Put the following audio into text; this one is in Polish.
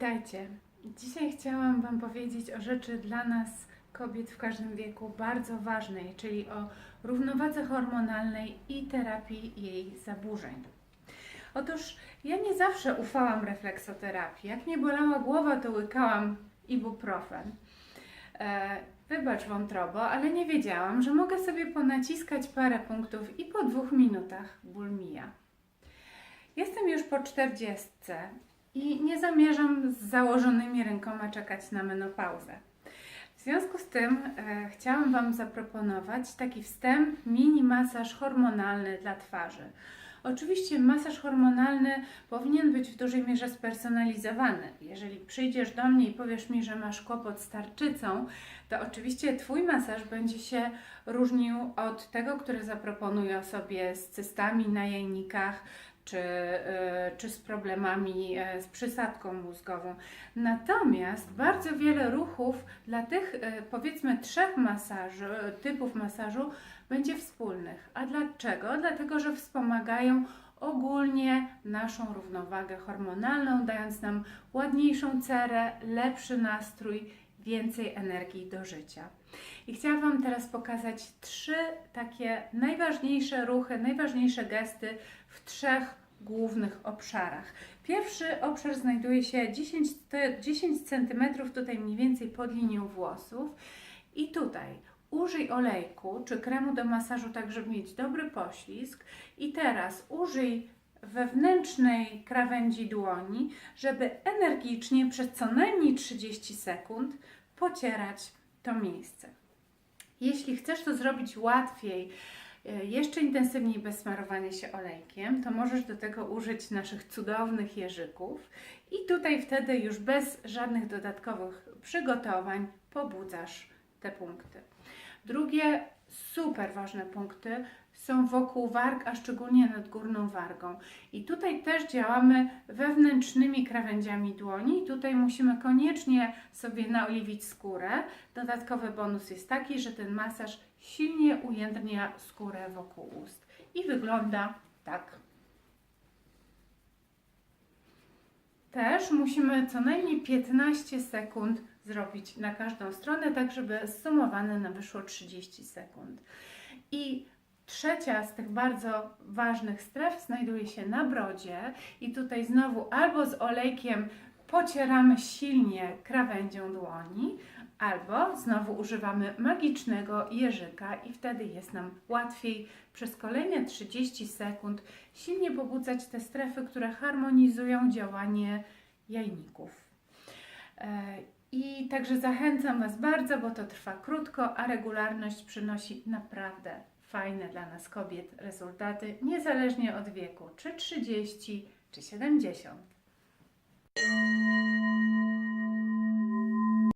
Witajcie. Dzisiaj chciałam Wam powiedzieć o rzeczy dla nas, kobiet w każdym wieku, bardzo ważnej, czyli o równowadze hormonalnej i terapii jej zaburzeń. Otóż ja nie zawsze ufałam refleksoterapii. Jak mnie bolała głowa, to łykałam ibuprofen. E, wybacz wątrobo, ale nie wiedziałam, że mogę sobie ponaciskać parę punktów i po dwóch minutach ból mija. Jestem już po czterdziestce i nie zamierzam z założonymi rękoma czekać na menopauzę. W związku z tym e, chciałam Wam zaproponować taki wstęp, mini masaż hormonalny dla twarzy. Oczywiście masaż hormonalny powinien być w dużej mierze spersonalizowany. Jeżeli przyjdziesz do mnie i powiesz mi, że masz kłopot z tarczycą, to oczywiście Twój masaż będzie się różnił od tego, który zaproponuję osobie z cystami na jajnikach, czy, y, czy z problemami e, z przysadką mózgową. Natomiast bardzo wiele ruchów dla tych e, powiedzmy trzech typów masażu będzie wspólnych. A dlaczego? Dlatego, że wspomagają ogólnie naszą równowagę hormonalną, dając nam ładniejszą cerę, lepszy nastrój, więcej energii do życia. I chciałam Wam teraz pokazać trzy takie najważniejsze ruchy, najważniejsze gesty w trzech głównych obszarach. Pierwszy obszar znajduje się 10, te 10 cm tutaj mniej więcej pod linią włosów i tutaj użyj olejku czy kremu do masażu tak, żeby mieć dobry poślizg i teraz użyj wewnętrznej krawędzi dłoni, żeby energicznie przez co najmniej 30 sekund pocierać to miejsce. Jeśli chcesz to zrobić łatwiej, e, jeszcze intensywniej bez smarowania się olejkiem, to możesz do tego użyć naszych cudownych jeżyków i tutaj wtedy już bez żadnych dodatkowych przygotowań pobudzasz te punkty. Drugie super ważne punkty są wokół warg, a szczególnie nad górną wargą. I tutaj też działamy wewnętrznymi krawędziami dłoni. Tutaj musimy koniecznie sobie naoliwić skórę. Dodatkowy bonus jest taki, że ten masaż silnie ujędrnia skórę wokół ust. I wygląda tak. Też musimy co najmniej 15 sekund zrobić na każdą stronę, tak żeby zsumowane nam wyszło 30 sekund. I trzecia z tych bardzo ważnych stref znajduje się na brodzie i tutaj znowu albo z olejkiem pocieramy silnie krawędzią dłoni, albo znowu używamy magicznego jeżyka i wtedy jest nam łatwiej przez kolejne 30 sekund silnie pobudzać te strefy, które harmonizują działanie jajników. I także zachęcam Was bardzo, bo to trwa krótko, a regularność przynosi naprawdę fajne dla nas kobiet rezultaty, niezależnie od wieku, czy 30, czy 70.